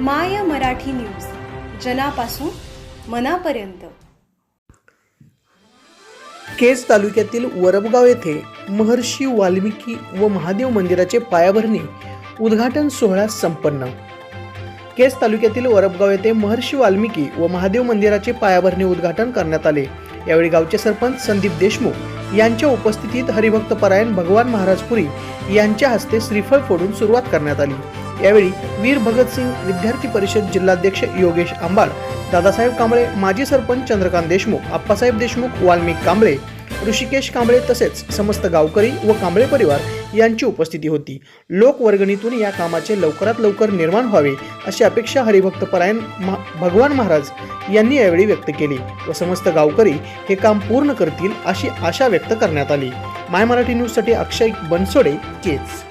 माया Marathi News जनापासून मनापर्यंत. केज तालुक्यातील वरबगाव येथे महर्षी वाल्मिकी व महादेव मंदिराचे पायाभरणी उद्घाटन सोहळा संपन्न. केज तालुक्यातील वरबगाव येथे महर्षी वाल्मिकी व महादेव मंदिराचे पायाभरणी उद्घाटन करण्यात आले. यावेळी गावचे सरपंच संदीप देशमुख यांच्या उपस्थितीत हरिभक्त परायण भगवान महाराजपुरी यांच्या हस्ते श्रीफळ फोडून सुरुवात करण्यात आली. यावेळी वीर भगतसिंग विद्यार्थी परिषद जिल्हाध्यक्ष योगेश आंबाड दादासाहेब कांबळे माजी सरपंच चंद्रकांत देशमुख आप्पासाहेब देशमुख वाल्मिक कांबळे ऋषिकेश कांबळे तसेच समस्त गावकरी व कांबळे परिवार यांची उपस्थिती होती. लोकवर्गणीतून या कामाचे लवकरात लवकर निर्माण व्हावे अशी अपेक्षा हरिभक्त परायण महा- भगवान महाराज यांनी यावेळी व्यक्त केली व समस्त गावकरी हे काम पूर्ण करतील अशी आशा व्यक्त करण्यात आली. माय मराठी न्यूजसाठी अक्षय बनसोडे केच